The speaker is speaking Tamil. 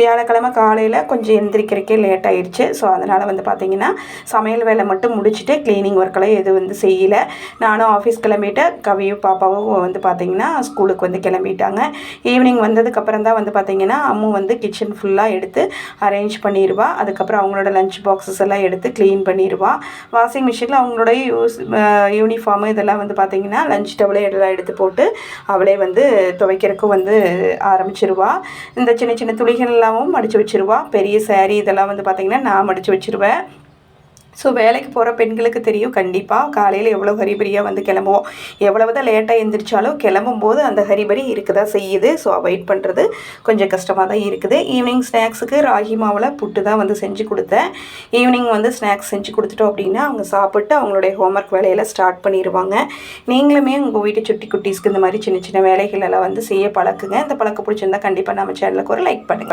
வியாழக்கிழமை காலையில் கொஞ்சம் எந்திரிக்கிறக்கே லேட் ஆயிடுச்சு. ஸோ அதனால் வந்து பார்த்திங்கன்னா சமையல் வேலை மட்டும் முடிச்சுட்டு க்ளீனிங் ஒர்க்கெல்லாம் எதுவும் வந்து செய்யலை. நானும் ஆஃபீஸ் கிளம்பிட்டு கவியும் பாப்பாவும் வந்து பார்த்திங்கன்னா ஸ்கூலுக்கு வந்து கிளம்பிட்டாங்க. ஈவினிங் வந்ததுக்கப்புறம் தான் வந்து பார்த்திங்கன்னா அம்மு வந்து கிச்சன் ஃபுல்லாக எடுத்து அரேஞ்ச் பண்ணிடுவா அதுக்கப்புறம் அவங்களோட லஞ்ச் பாக்ஸஸ் எல்லாம் எடுத்து க்ளீன் பண்ணிடுவா வாஷிங் மிஷினில் அவங்களோட யூஸ் யூனிஃபார்மு இதெல்லாம் வந்து பார்த்திங்கன்னா லஞ்ச் டவுலே எல்லாம் எடுத்து போட்டு அவளே வந்து துவைக்கிறதுக்கும் வந்து ஆரம்பிச்சிருவா. இந்த சின்ன சின்ன துளிகள்லாம் எல்லாமும் மடித்து வச்சிருவா. பெரிய சேரீ இதெல்லாம் வந்து பார்த்திங்கன்னா நான் மடித்து வச்சிருவேன். ஸோ வேலைக்கு போகிற பெண்களுக்கு தெரியும் கண்டிப்பாக காலையில் எவ்வளோ ஹரிபரியாக வந்து கிளம்புவோம். எவ்வளவு தான் லேட்டாக எழுந்திரிச்சாலும் கிளம்பும் போது அந்த ஹரிபரி இருக்க தான் செய்யுது. ஸோ அவாய்ட் பண்ணுறது கொஞ்சம் கஷ்டமாக தான் இருக்குது. ஈவினிங் ஸ்நாக்ஸுக்கு ராகி மாவில் புட்டு தான் வந்து செஞ்சு கொடுத்தேன். ஈவினிங் வந்து ஸ்நாக்ஸ் செஞ்சு கொடுத்துட்டோம் அப்படின்னா அவங்க சாப்பிட்டு அவங்களுடைய ஹோம்ஒர்க் வேலையெல்லாம் ஸ்டார்ட் பண்ணிடுவாங்க நீங்களுமே உங்கள் வீட்டு சுட்டி குட்டீஸ்க்கு இந்த மாதிரி சின்ன சின்ன வேலைகள் எல்லாம் வந்து செய்ய பழக்குங்க. இந்த பழக்கம் பிடிச்சிருந்தா கண்டிப்பாக நம்ம சேனலுக்கு ஒரு லைக் பண்ணுங்கள்